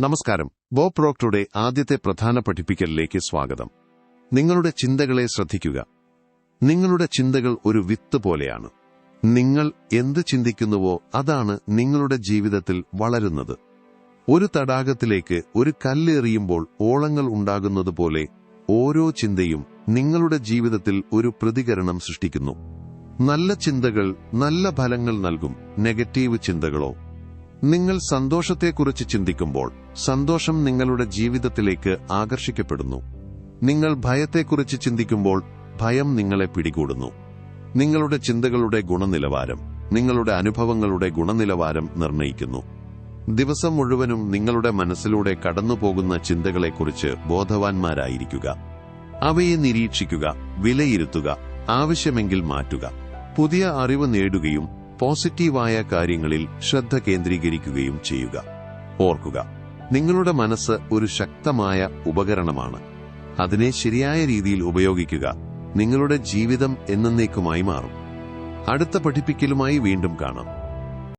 നമസ്കാരം. ബോബ് പ്രോക്ടറുടെ ആദ്യത്തെ പ്രധാന പഠിപ്പിക്കലിലേക്ക് സ്വാഗതം. നിങ്ങളുടെ ചിന്തകളെ ശ്രദ്ധിക്കുക. നിങ്ങളുടെ ചിന്തകൾ ഒരു വിത്ത് പോലെയാണ്. നിങ്ങൾ എന്ത് ചിന്തിക്കുന്നുവോ അതാണ് നിങ്ങളുടെ ജീവിതത്തിൽ വളരുന്നത്. ഒരു തടാകത്തിലേക്ക് ഒരു കല്ലെറിയുമ്പോൾ ഓളങ്ങൾ ഉണ്ടാകുന്നതുപോലെ ഓരോ ചിന്തയും നിങ്ങളുടെ ജീവിതത്തിൽ ഒരു പ്രതികരണം സൃഷ്ടിക്കുന്നു. നല്ല ചിന്തകൾ നല്ല ഫലങ്ങൾ നൽകും. നെഗറ്റീവ് ചിന്തകളോ നിങ്ങൾ സന്തോഷത്തെക്കുറിച്ച് ചിന്തിക്കുമ്പോൾ സന്തോഷം നിങ്ങളുടെ ജീവിതത്തിലേക്ക് ആകർഷിക്കപ്പെടുന്നു. നിങ്ങൾ ഭയത്തെക്കുറിച്ച് ചിന്തിക്കുമ്പോൾ ഭയം നിങ്ങളെ പിടികൂടുന്നു. നിങ്ങളുടെ ചിന്തകളുടെ ഗുണനിലവാരം നിങ്ങളുടെ അനുഭവങ്ങളുടെ ഗുണനിലവാരം നിർണയിക്കുന്നു. ദിവസം മുഴുവനും നിങ്ങളുടെ മനസ്സിലൂടെ കടന്നുപോകുന്ന ചിന്തകളെക്കുറിച്ച് ബോധവാന്മാരായിരിക്കുക. അവയെ നിരീക്ഷിക്കുക വിലയിരുത്തുക ആവശ്യമെങ്കിൽ മാറ്റുക. പുതിയ അറിവ് നേടുകയും പോസിറ്റീവായ കാര്യങ്ങളിൽ ശ്രദ്ധ കേന്ദ്രീകരിക്കുകയും ചെയ്യുക. ഓർക്കുക നിങ്ങളുടെ മനസ്സ് ഒരു ശക്തമായ ഉപകരണമാണ്. അതിനെ ശരിയായ രീതിയിൽ ഉപയോഗിക്കുക നിങ്ങളുടെ ജീവിതം എന്നേക്കുമായി മാറും. അടുത്ത പഠിപ്പിക്കലുമായി വീണ്ടും കാണാം.